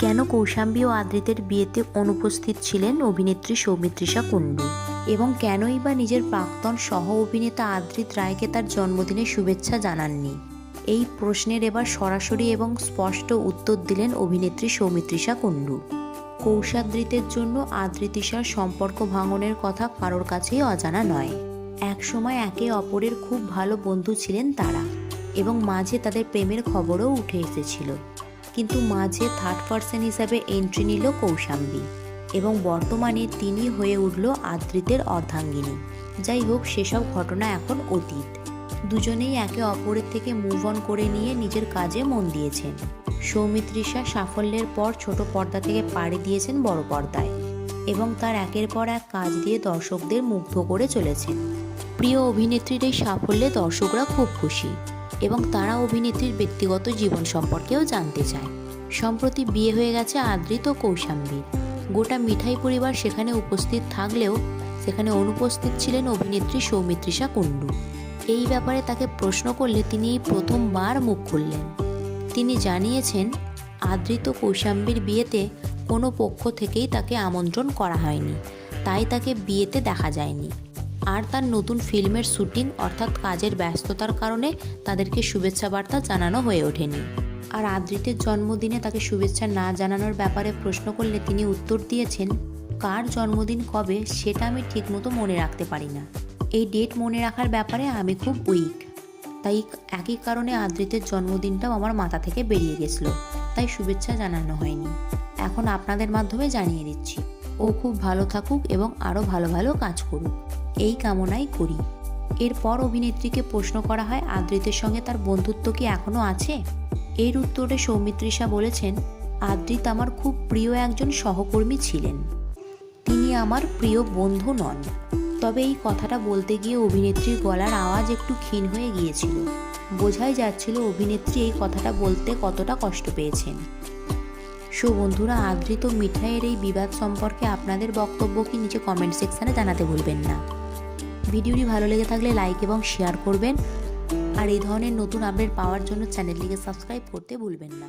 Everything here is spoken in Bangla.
কেন কৌশাম্বী ও আদ্রিতের বিয়েতে অনুপস্থিত ছিলেন অভিনেত্রী সৌমিত্রিষা কুণ্ডু? এবং কেনই বা নিজের প্রাক্তন সহ অভিনেতা আদ্রিত রায়কে তার জন্মদিনে শুভেচ্ছা জানাননি? এই প্রশ্নের এবার সরাসরি এবং স্পষ্ট উত্তর দিলেন অভিনেত্রী সৌমিত্রিষা কুণ্ডু। কৌশাদ্রিতের জন্য আদ্রিতিশার সম্পর্ক ভাঙনের কথা কারোর কাছেই অজানা নয়। একসময় একে অপরের খুব ভালো বন্ধু ছিলেন তারা এবং মাঝে তাদের প্রেমের খবরও উঠে এসেছিল। কিন্তু মাঝে থার্ড পার্সন হিসাবে এন্ট্রি নিল কৌশাম্বী এবং বর্তমানে তিনি হয়ে উঠল আদ্রিতের অর্ধাঙ্গিনী। যাই হোক, সেসব ঘটনা এখন অতীত। দুজনেই একে অপরের থেকে মুভ অন করে নিয়ে নিজের কাজে মন দিয়েছেন। সৌমিত্রিষা সাফল্যের পর ছোট পর্দা থেকে পাড়ি দিয়েছেন বড় পর্দায় এবং তার একের পর এক কাজ দিয়ে দর্শকদের মুগ্ধ করে চলেছেন। প্রিয় অভিনেত্রীর এই সাফল্যে দর্শকরা খুব খুশি। এবং তারা অভিনেত্রীর ব্যক্তিগত জীবন সম্পর্কেও জানতে চায়। সম্প্রতি বিয়ে হয়ে গেছে আদ্রিত ও কৌশাম্বীর। গোটা মিঠাই পরিবার সেখানে উপস্থিত থাকলেও সেখানে অনুপস্থিত ছিলেন অভিনেত্রী সৌমিত্রিষা কুণ্ডু। এই ব্যাপারে তাকে প্রশ্ন করলে তিনি এই প্রথমবার মুখ খুললেন। তিনি জানিয়েছেন, আদৃত কৌশাম্বীর বিয়েতে কোনো পক্ষ থেকেই তাকে আমন্ত্রণ করা হয়নি। তাই তাকে বিয়েতে দেখা যায়নি। আর তার নতুন ফিল্মের শুটিং অর্থাৎ কাজের ব্যস্ততার কারণে তাদেরকে শুভেচ্ছা বার্তা জানানো হয়ে ওঠেনি। আর আদৃতের জন্মদিনে তাকে শুভেচ্ছা না জানানোর ব্যাপারে প্রশ্ন করলে তিনি উত্তর দিয়েছেন, কার জন্মদিন কবে সেটা আমি ঠিকমতো মনে রাখতে পারি না। এই ডেট মনে রাখার ব্যাপারে আমি খুব উইক। তাই একই কারণে আদ্রিতের জন্মদিনটাও আমার মাথা থেকে বেরিয়ে গেছিল, তাই শুভেচ্ছা জানানো হয়নি। এখন আপনাদের মাধ্যমে জানিয়ে দিচ্ছি। ও খুব ভালো থাকুক এবং আরও ভালো ভালো কাজ করুক। এই কামনাই করি। এরপর অভিনেত্রীকে প্রশ্ন করা হয়, আদ্রিতের সঙ্গে তার বন্ধুত্ব কি এখনও আছে? এর উত্তরে সৌমিত্রিষা বলেছেন, আদ্রিত আমার খুব প্রিয় একজন সহকর্মী ছিলেন। তিনি আমার প্রিয় বন্ধু নন। তবে এই কথাটা বলতে গিয়ে অভিনেত্রীর গলার আওয়াজ একটু ক্ষীণ হয়ে গিয়েছিল। বোঝাই যাচ্ছিল অভিনেত্রী এই কথাটা বলতে কতটা কষ্ট পেয়েছেন। সো বন্ধুরা আদৃত মিঠাইয়ের এই বিবাদ সম্পর্কে আপনাদের বক্তব্য কি নিচে কমেন্ট সেকশানে জানাতে ভুলবেন না। ভিডিওটি ভালো লেগে থাকলে লাইক এবং শেয়ার করবেন। আর এই ধরনের নতুন আপডেট পাওয়ার জন্য চ্যানেলটিকে সাবস্ক্রাইব করতে ভুলবেন না।